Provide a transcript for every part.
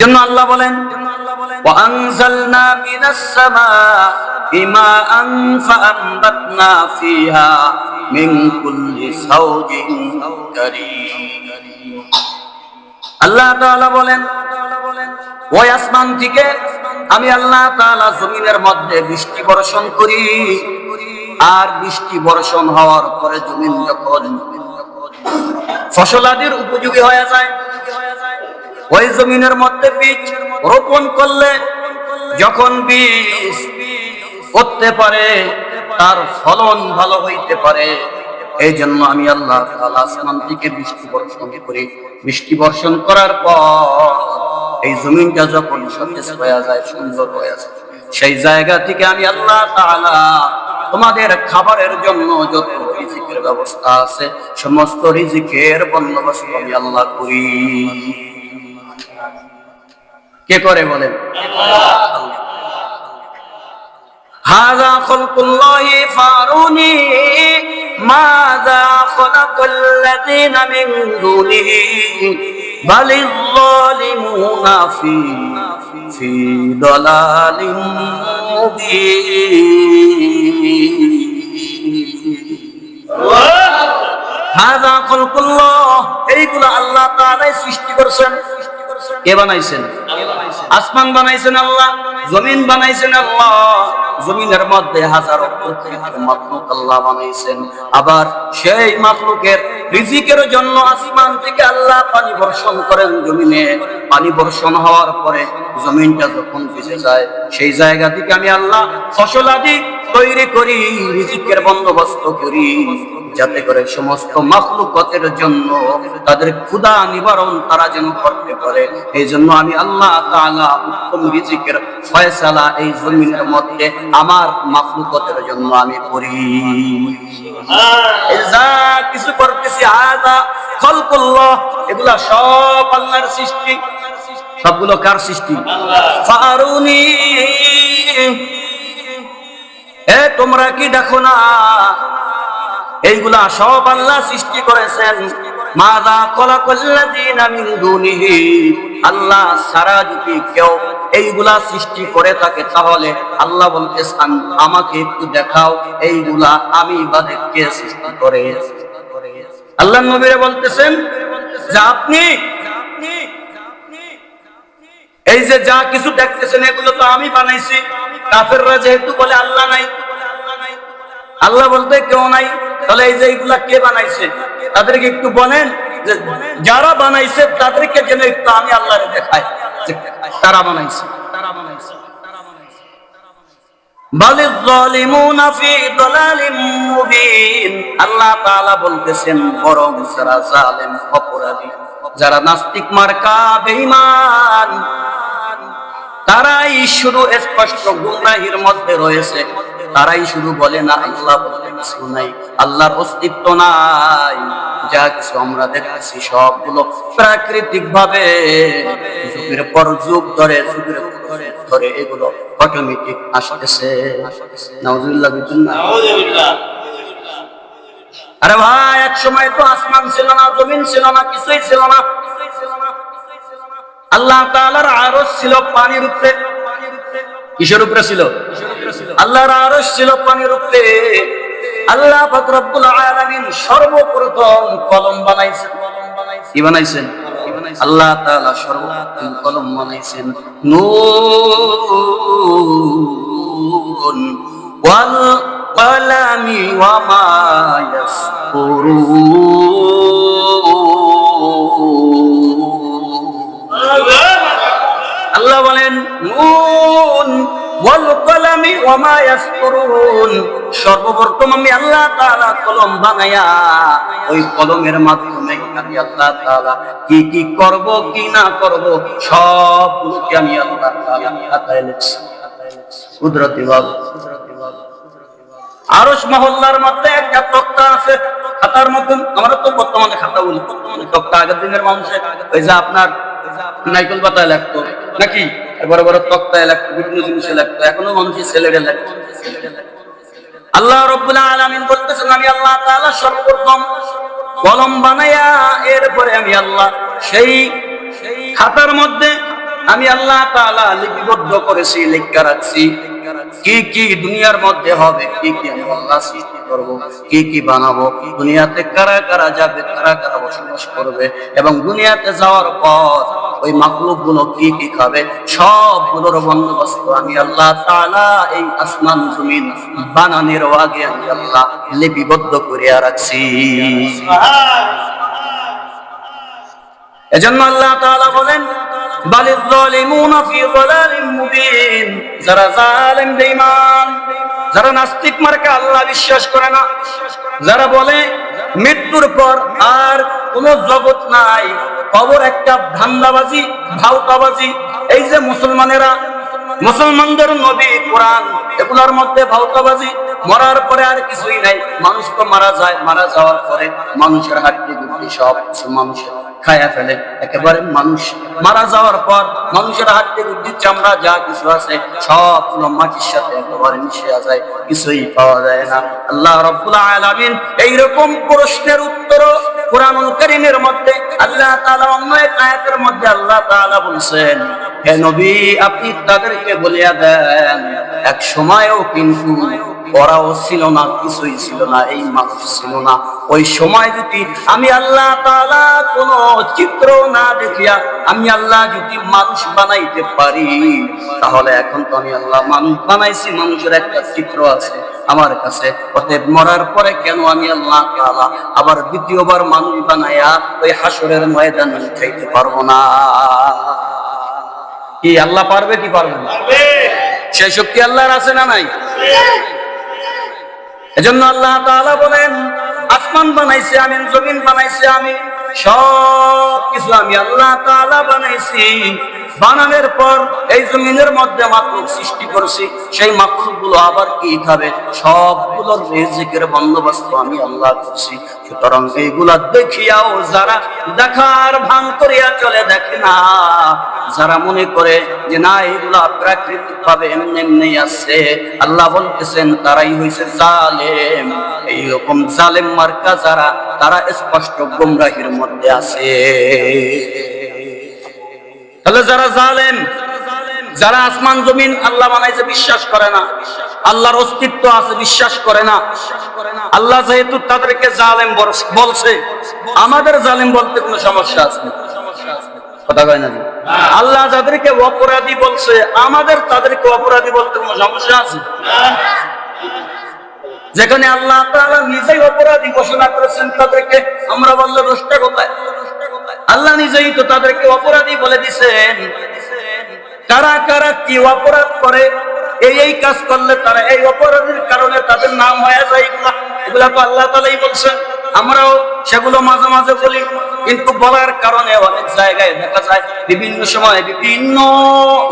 জন্য আল্লাহ বলেন وأنزلنا من السماء ماء فأنبتنا فيها من كل زوج كريم আল্লাহ তাআলা বলেন ওই আসমান থেকে আমি আল্লাহ তাআলা জমিনের মধ্যে বৃষ্টি বর্ষণ করি আর বৃষ্টি বর্ষণ হওয়ার পরে জমিন যখন ফসলাদির উপযোগী হয়ে যায় ওই জমিনের মধ্যে বীজ রোপণ করলে যখন বীজ করতে পারে, তার ফলন ভালো হইতে পারে। এই জন্য আমি আল্লাহ আসমান থেকে বৃষ্টি বর্ষণ করি, বৃষ্টি বর্ষণ করার পর এই জমিনটা যখন সতেজ হয়ে যায়, সুন্দর হয়ে যায়, সেই জায়গা থেকে আমি আল্লাহ তোমাদের খাবারের জন্য যত রিজিকের ব্যবস্থা আছে, সমস্ত রিজিকের বন্দোবস্ত আমি আল্লাহ করি। কে করে বলেন? হাজা খলকুল্লাহি ফারুনি মাযা খলাকাল্লাযীনা মিন দুনিহি বালিল যালিমুনা ফি ফি দালালিম এইগুলো আল্লাহ তাআলাই সৃষ্টি করেছেন। কে বানাইছেন? আল্লাহ আসমান বানাইছেন আল্লাহ, জমিন বানাইছেন আল্লাহ। জমিনের মধ্যে হাজারো মাখলুক আল্লাহ বানাইছেন। আবার সেই মাখলুকের রিজিকের জন্য আসমান থেকে আল্লাহ পানি বর্ষণ করেন জমিনে। পানি বর্ষণ হওয়ার পরে জমিনটা যখন ভিজে যায়, সেই জায়গা থেকে আমি আল্লাহ ফসলাদি তৈরি করি, রিজিকের বন্দোবস্ত করি। যাতে করে সমস্ত মাখলুকতের জন্য তাদের ক্ষুধা নিবারণ তারা যেন করতে পারে। এই জন্য আমি আল্লাহ তাআলা উত্তম রিজিকের ফয়সালা এই জমিনের মধ্যে আমার মাখলুকতের জন্য আমি করি। যা কিছু করতেছি আদা খলকুল্লাহ, এগুলা সব আল্লাহর সৃষ্টি। সবগুলো কার সৃষ্টি? ফারুনি। এ, তোমরা কি দেখো না? এইগুলা সব আল্লাহ সৃষ্টি করেছেন। মাদা কলা কল্লাদিন মিন দুনিহি। আল্লাহ সারা যদি কেউ এইগুলা সৃষ্টি করে থাকে, তাহলে আল্লাহ বলতেছেন, আমাকে একটু দেখাও, এইগুলা আমি বাদে কে সৃষ্টি করে। আল্লাহ নবীরে বলতেছেন, যে আপনি, এই যে যা কিছু দেখতেছেন, এগুলো তো আমি বানাইছি। কাফেররা যেহেতু বলে আল্লাহ নাই, আল্লাহ বলতে কেউ নাই। তাহলে এই যে এইগুলা কে বানাইছে? তাদেরকে একটু বলেন যারা বানাইছে তাদেরকে যেন একটু আমি আল্লাহরে দেখাই তারা বানাইছে। তারা বানাইছে বাল আল্লাহ তারাই শুধু স্পষ্ট মধ্যে রয়েছে। তারাই শুধু বলে না, আল্লাহ বলতে কিছু নাই, আল্লাহর অস্তিত্ব নাই। যা কিছু আমরা দেখতেছি সবগুলো প্রাকৃতিক ভাবে যুগের পর যুগ ধরে, যুগের ধরে এগুলো অটোমেটিক আসতেছে। আরে ভাই, এক সময় তো আসমান ছিল না, জমিন ছিল না, কিছুই ছিল না। আল্লাহ তাআলার আরশ ছিল পানির উপরে। কিসের উপরে ছিল? আল্লাহর আরশ ছিল পানির উপরে। আল্লাহ পাক রব্বুল আলামিন সর্বপ্রথম কলম বানাইছেন। কি বানাইছেন? আল্লাহ তাআলা সর্বপ্রথম কলম বানাইছেন। নুন, ওয়াল কলামি ওয়া মা আল্লাহ বলেন, নুন সর্বপ্রথম আমি আল্লাহ তাআলা কলম ওই কলমের মাধ্যমে আমি আল্লাহ তাআলা কি কি করব, কি না করব আমি আল্লাহ খাতায় লিখছি। কুদরতি ভাবে। আরশ মহল্লার মধ্যে একটা তক্তা আছে। খাতার মতন আমরা তো বর্তমানে খাতা বলি, বর্তমানে তক্তা আগের দিনের মানুষের। ওই যে আপনার নাইকল পাতায় লাগতো নাকি? বড় বড় তক্তায় লাগতো, বিভিন্ন জিনিসে লাগতো, এখনও মানুষের ছেলেরে লাগতো আল্লাহ রব্বুল আলামিন বলতেছেন, আমি আল্লাহ তাআলা সর্বপ্রথম কলম বানায়া এরপরে আমি আল্লাহ, সেই খাতার মধ্যে আমি আল্লাহ তাআলা লিপিবদ্ধ করেছি, লেখা রাখছি। কি কি দুনিয়ার মধ্যে হবে? কি কি আমি আল্লাহ সৃষ্টি করব? কি কি বানাবো? দুনিয়াতে কারা কারা যাবে? কারা কারা বসবাস করবে? এবং দুনিয়াতে যাওয়ার পর ওই মাকলুকগুলো কি কি খাবে? সবগুলোর বন্দোবস্ত আমি আল্লাহ তাআলা এই আসমান জমিন বানানোর আগে আমি আল্লাহ লিপিবদ্ধ করিয়া রাখছি। এজন্য আল্লাহ তাআলা বলেন বালিল যালিমুনা ফি যারা বলে মৃত্যুর পর আর কোন জগৎ নাই কবর একটা ধান্দাবাজি ভাউতাবাজি এই যে মুসলমানেরা, মুসলমানদের নবী কোরআন, এগুলোর মধ্যে ভাউতাবাজি মরার পরে আর কিছুই নাই। মানুষ তো মারা যায়, মারা যাওয়ার পরে মানুষের হাড্ডি গুড্ডি সব কিছু মানুষের খায়া ফেলে। একেবারে মানুষ মারা যাওয়ার পর মানুষের হাড্ডি গুড্ডি, চামড়া যা কিছু আছে সবগুলো মাটির সাথে একেবারে মিশে যায়, কিছুই পাওয়া যায় না। আল্লাহ রব্বুল আলামিন এইরকম প্রশ্নের উত্তর কোরআনুল কারীমের মধ্যে, আল্লাহ তাআলা অন্য এক আয়াতের মধ্যে আল্লাহ তাআলা বলছেন হে নবী, আপনি তাদেরকে বলিয়া দেন, এক সময়ও কিন্তু ওরাও ছিল না, কিছুই ছিল না, এই মানুষ ছিল না। ওই সময় যদি আমি আল্লাহ তাআলা কোন চিত্র না দেখিয়া, আমি আল্লাহ যদি মানুষ বানাইতে পারি, তাহলে এখন তো আমি আল্লাহ মানুষ বানাইছি, মানুষের একটা চিত্র আছে আমার কাছে। অতএব মরার পরে কেন আমি আল্লাহ তাআলা আবার দ্বিতীয়বার মানুষ বানাইয়া ওই হাসরের ময়দান উঠাইতে পারব না? কি আল্লাহ পারবে কি পারবে না? সেই শক্তি আল্লাহর আছে না নাই? এজন্য আল্লাহ তাআলা বলেন আসমান বানাইছে আমি জমিন বানাইছে, আমি সব কিছু আমি আল্লাহ তাআলা বানাইছি। বানানোর পর এই জমিনের মধ্যে মাকলুক সৃষ্টি করছি, সেই মাকলুকগুলো আবার কি খাবে সবগুলোর রিজিকের বন্দোবস্ত আমি আল্লাহ করছি। সুতরাং এইগুলা দেখিয়াও যারা দেখার ভান করিয়া চলে দেখে না, যারা মনে করে যে না এইগুলা প্রাকৃতিক ভাবে এমনি এমনি আছে, আল্লাহ বলতেছেন, তারাই হইছে জালেম। এইরকম জালেম মার্কা যারা, তারা স্পষ্ট গুমরাহির মধ্যে আছে। তাহলে যারা জালেম, যারা আসমান জমিন আল্লাহ বানাইছে বিশ্বাস করে না, আল্লাহর অস্তিত্ব আছে বিশ্বাস করে না। আল্লাহ যেহেতু তাদেরকে জালেম বলছে, আমাদের জালেম বলতে কোনো সমস্যা আছে? কথা কয় না আল্লাহ যাদেরকে অপরাধী বলছে, আমাদের তাদেরকে অপরাধী বলতে কোনো সমস্যা আছে? যেখানে আল্লাহ নিজেই অপরাধী ঘোষণা করেছেন তাদেরকে, আমরা বললে দোষটা কোথায়? আল্লাহ নিজেই তো তাদেরকে অপরাধী বলে দিছেন। কারা কারা কি অপরাধ করে, এই এই কাজ করলে তারা এই অপরাধের কারণে তাদের নাম হয়ে যায় এগুলা। তো আল্লাহ তালাই বলছেন। আমরাও সেগুলো মাঝে মাঝে বলি, কিন্তু বলার কারণে অনেক জায়গায় দেখা যায়, বিভিন্ন সময় বিভিন্ন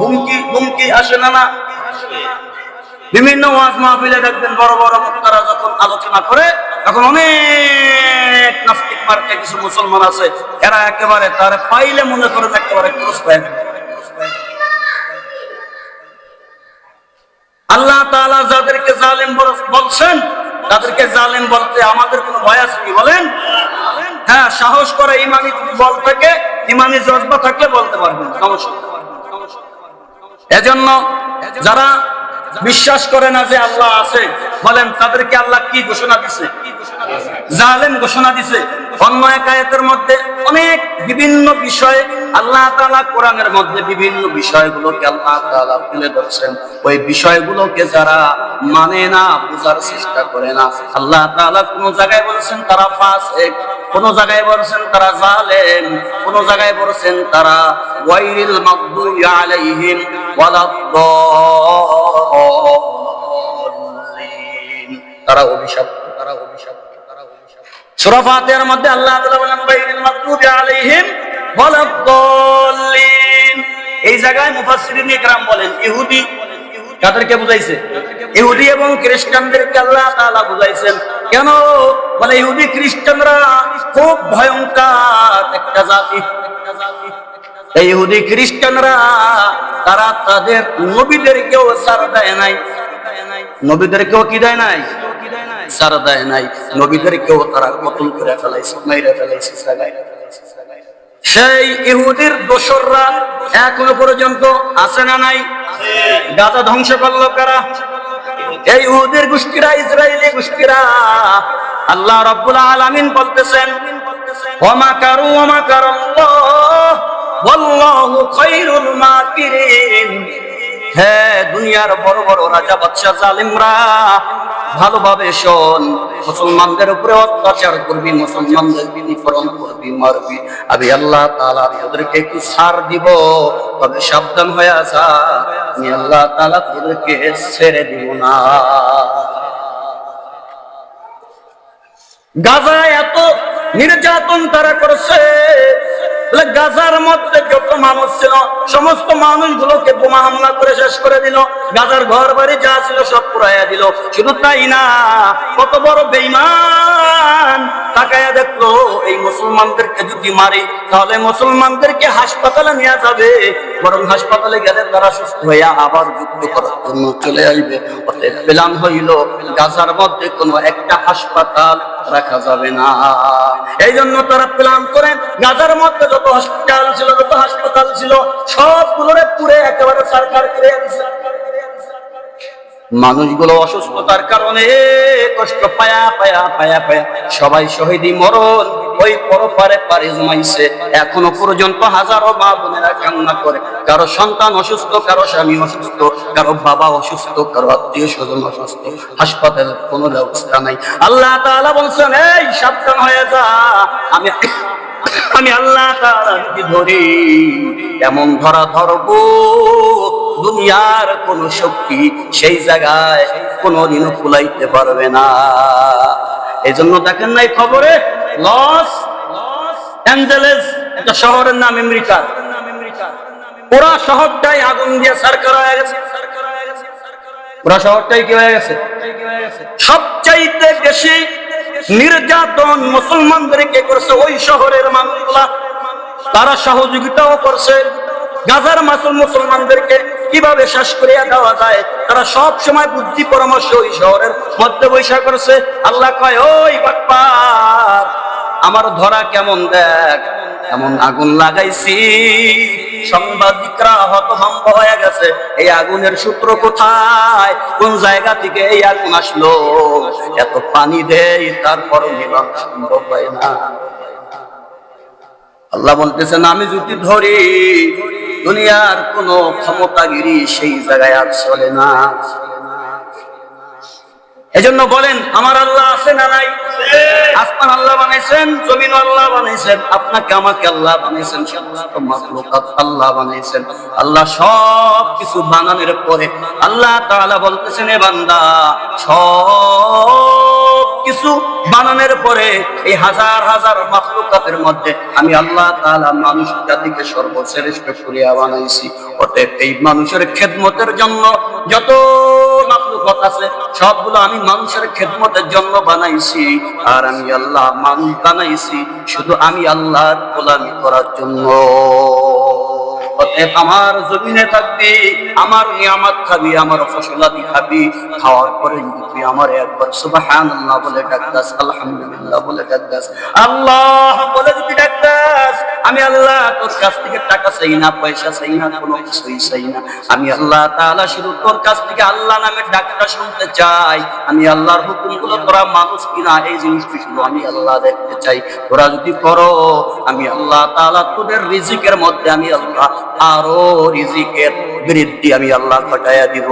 হুমকি হুমকি আসে না না? বিভিন্ন ওয়াজ মাহফিলে দেখবেন বড় বড় বক্তারা যখন আলোচনা করে, তখন অনেক নাস্তিক মার্কে কিছু মুসলমান আছে, এরা একেবারে তার পাইলে মনে করেন একেবারে ক্রস পায় আল্লাহ তাআলা যাদেরকে জালেম বলছেন, তাদেরকে জালেম বলতে আমাদের কোনো ভয় আছে কি বলেন? হ্যাঁ সাহস করে ইমানি বল থাকে, ইমানি জজবা থাকলে বলতে পারবেন। সমস্যা। এজন্য যারা বিশ্বাস করে না যে আল্লাহ আছে। বলেন, তাদেরকে আল্লাহ কি ঘোষণা দিছে? জালেম ঘোষণা দিছে। অন্য এক মধ্যে অনেক বিভিন্ন বিষয়ে আল্লাহ তাআলা কোরআনের মধ্যে বিভিন্ন বিষয়গুলোকে আল্লাহ তাআলা তুলে ধরছেন। ওই বিষয়গুলোকে যারা মানে না, বোঝার চেষ্টা করে না, আল্লাহ তাআলা কোন জায়গায় বলছেন তারা ফাসিক, কোন জায়গায় বলছেন তারা জালেম, কোন জায়গায় বলছেন তারা ওয়াইরিল মাগদুবি আলাইহিম ওয়ালাদ-দাল্লিন। তারা অভিশপ্ত তারা অভিশপ্ত তারা ফাতিহার মধ্যে আল্লাহ বলেন মাগদুবি আলাইহিম এই জায়গায় মুফাসসিরিন ইকরাম বলেন, ইহুদি। কাদেরকে বুঝাইছে? ইহুদি এবং খ্রিস্টানদেরকে আল্লাহ তাআলা বুঝাইছেন। কেন? বলে, ইহুদি খ্রিস্টানরা খুব ভয়ঙ্কর একটা জাতি। এই ইহুদি খ্রিস্টানরা, তারা তাদের নবীদেরকেও সার দেয় নাই। নবীদেরকেও কি দেয় নাই? সার দেয় নাই। নবীদেরকেও তারা কতল করে ফেলাইছে, মাইরে ফেলাইছে। সেই ইহুদির দোসররা এখনও পর্যন্ত আছে না নাই? গাজা ধ্বংস করল কারা? এই ইহুদির গোষ্ঠীরা ইসরায়েলি গোষ্ঠীরা, আল্লাহ রাব্বুল আলামিন বলতেছেন, ওমা কারু, ওমা কারাল্লাহ। ওয়াল্লাহু খায়রুল হ্যাঁ দুনিয়ার বড় বড় রাজা বাদশাহ জালিমরা, ভালোভাবে শোন, মুসলমানদের উপরে অত্যাচার করবি, মুসলমানদের বিনিকরণ করবি, মারবি। আমি আল্লাহ তালা তোদেরকে একটু সার দিব, তবে সাবধান হয়ে যা। আমি আল্লাহ তাআলা তোদেরকে ছেড়ে দিব না। গাজায় এত নির্যাতন তারা করছে। গাজার মধ্যে যত মানুষ ছিল, সমস্ত মানুষগুলোকে বোমা হামলা করে শেষ করে দিল। গাজার ঘর বাড়ি যা ছিল সব পুরাইয়া দিল। শুধু তাই না, কত বড় বেইমান তাকায়া দেখল, এই মুসলমানদেরকে যদি মারি, তাহলে মুসলমানদেরকে হাসপাতালে নিয়ে যাবে। বরং হাসপাতালে গেলে তারা সুস্থ হইয়া আবার যুদ্ধ করার জন্য চলে আসবে। অতএব প্ল্যান হইল, গাজার মধ্যে কোনো একটা হাসপাতাল রাখা যাবে না। এই জন্য তারা প্ল্যান করেন গাজার মধ্যে যত হসপিটাল ছিল, যত হাসপাতাল ছিল, সবগুলোরে পুরে একেবারে সরকার করে দিছে। মানুষগুলো অসুস্থতার কারণে কষ্ট পায়া পায়া পায়া পায়া। সবাই শহীদি মরণ, ওই পরপারে পারে জমাইছে। এখনও পর্যন্ত হাজারো মা বোনেরা কান্না করে। কারও সন্তান অসুস্থ, কারও স্বামী অসুস্থ, কারও বাবা অসুস্থ, কারও আত্মীয় স্বজন অসুস্থ। হাসপাতালের কোনো ব্যবস্থা নাই। আল্লাহ তাআলা বলছেন, এই, সাবধান হয়ে যা। আমি আমি আল্লাহ তাআলা ধরি। এমন ধরা ধরবো দুনিয়ার কোন শক্তি সেই জায়গায় কোনদিনও কুলাইতে পারবে না। এই জন্য দেখেন নাই খবরে? লস অ্যাঞ্জেলেস, একটা শহরের নাম আমেরিকা পুরা শহরটাই আগুন দিয়ে সরকার হয়ে গেছে। পুরা শহরটাই কি হয়ে গেছে? সবচাইতে বেশি নির্যাতন মুসলমানদেরকে করছে ওই শহরের মানুষগুলা। তারা সহযোগিতাও করছে। গাজার মাসুল মুসলমানদেরকে কীভাবে শেষ করিয়া দেওয়া যায়? তারা সব সময় বুদ্ধি পরামর্শ ওই শহরের মধ্যে বৈশা করছে, আল্লাহ কয়, ওই বাটপার, আমার ধরা কেমন দেখ? এমন আগুন লাগাইছি। সাংবাদিকরা হতভম্ব হয়ে গেছে, এই আগুনের সূত্র কোথায়? কোন জায়গা থেকে এই আগুন আসলো? এত পানি দেয় তারপর নিলাম সম্ভব হয় না। আল্লাহ বলতেছেন, আমি যদি ধরি দুনিয়ার কোন ক্ষমতাগিরি সেই জায়গায় আর চলে না। এজন্য বলেন, আমার আল্লাহ আছে না নাই? আসমান আল্লাহ বানাইছেন জমিন আল্লাহ বানাইছেন আপনাকে আমাকে আল্লাহ বানাইছেন সমস্ত মাখলুকাত আল্লাহ বানাইছেন আল্লাহ সব কিছু বানানোর পরে আল্লাহ তাআলা বলতেছেন, এ বান্দা, সব কিছু বানানোর পরে এই হাজার হাজার মাখলুকাতের মধ্যে আমি আল্লাহ তাআলা মানুষ জাতিকে সর্বশ্রেষ্ঠ করিয়া বানাইছি। অতএব এই মানুষের খেদমতের জন্য যত মাখলুকাত আছে, সবগুলো আমি মানুষের খেদমতের জন্য বানাইছি। আর আমি আল্লাহ মানুষ বানাইছি, শুধু আমি আল্লাহর গোলামি করার জন্য। অতএব আমার জমিনে থাকবি, আমার নিয়ামত খাবি, আমার ফসলাদি খাবি, খাওয়ার পরে তুই আমার একবার সুবাহান আল্লাহ বলে ডাকতাস আলহামদুলিল্লাহ বলে ডাকতাস আল্লাহ বলে যদি ডাকতাস আমি আল্লাহ তোর কাছ থেকে টাকা চাই না, পয়সা চাই না, কোনো কিছুই চাই না। আমি আল্লাহ তাআলা শুধু তোর কাছ থেকে আল্লাহ নামের ডাকটা শুনতে চাই। আমি আল্লাহর হুকুমগুলো তোরা মানুষ কিনা, এই জিনিসটি শুধু আমি আল্লাহ দেখতে চাই। তোরা যদি করো, আমি আল্লাহ তাআলা তোদের রিজিকের মধ্যে আমি আল্লাহ আরও রিজিকের বৃদ্ধি আমি আল্লাহ ঘটাইয়া দিব।